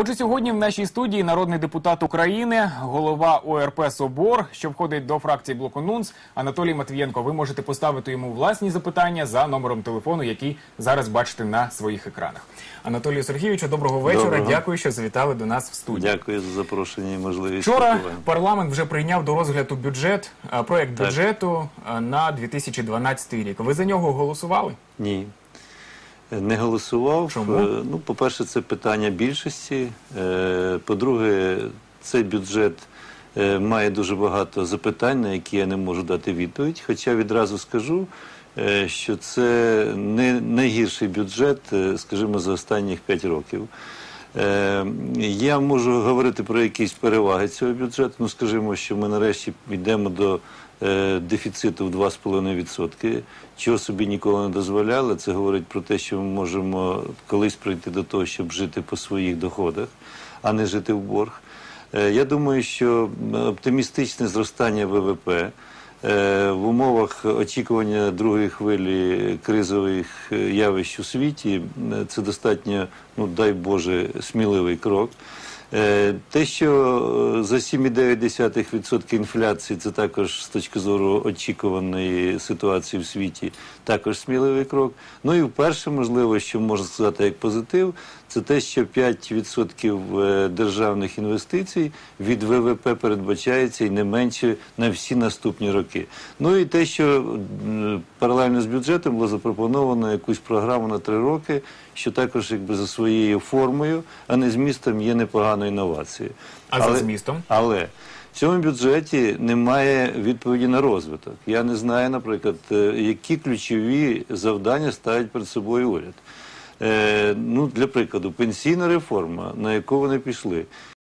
Отже, сьогодні в нашій студії народний депутат України, голова ОРП Собор, що входить до фракції блоку НУНС, Анатолій Матвієнко. Ви можете поставити йому власні запитання за номером телефону, який зараз бачите на своїх екранах. Анатолію Сергійовичу, доброго вечора. Доброго. Дякую, що завітали до нас в студію. Дякую за запрошення і можливість. Вчора спілкування. парламент вже прийняв до розгляду бюджет, проект Так. бюджету на 2012 рік. Ви за нього голосували? Ні. Не голосував. Чому? Е, Ну, по-перше, це питання більшості. Е, По-друге, цей бюджет е, має дуже багато запитань, на які я не можу дати відповідь. Хоча відразу скажу, що це не найгірший бюджет, скажімо, за останніх 5 років. Е, Я можу говорити про якісь переваги цього бюджету. Ну, скажімо, що ми нарешті йдемо до е, дефіциту в 2,5%, чого собі ніколи не дозволяли. Це говорить про те, що ми можемо колись прийти до того, щоб жити по своїх доходах, а не жити в борг. Е, Я думаю, що оптимістичне зростання ВВП в умовах очікування другої хвилі кризових е, явищ у світі е, це достатньо, ну дай Боже, сміливий крок. Е, Те, що е, за 7,9% інфляції, це також з точки зору очікуваної ситуації в світі, також сміливий крок. Ну і вперше, можливо, що можна сказати як позитив, це те, що 5% е, державних інвестицій від ВВП передбачається і не менше на всі наступні роки. Ну і те, що паралельно з бюджетом було запропоновано якусь програму на три роки, що також якби за своєю формою, а не змістом є непоганою інновації. А за змістом? Але в цьому бюджеті немає відповіді на розвиток. Я не знаю, наприклад, е, які ключові завдання ставить перед собою уряд. Е, ну, для прикладу, пенсійна реформа, на яку вони пішли.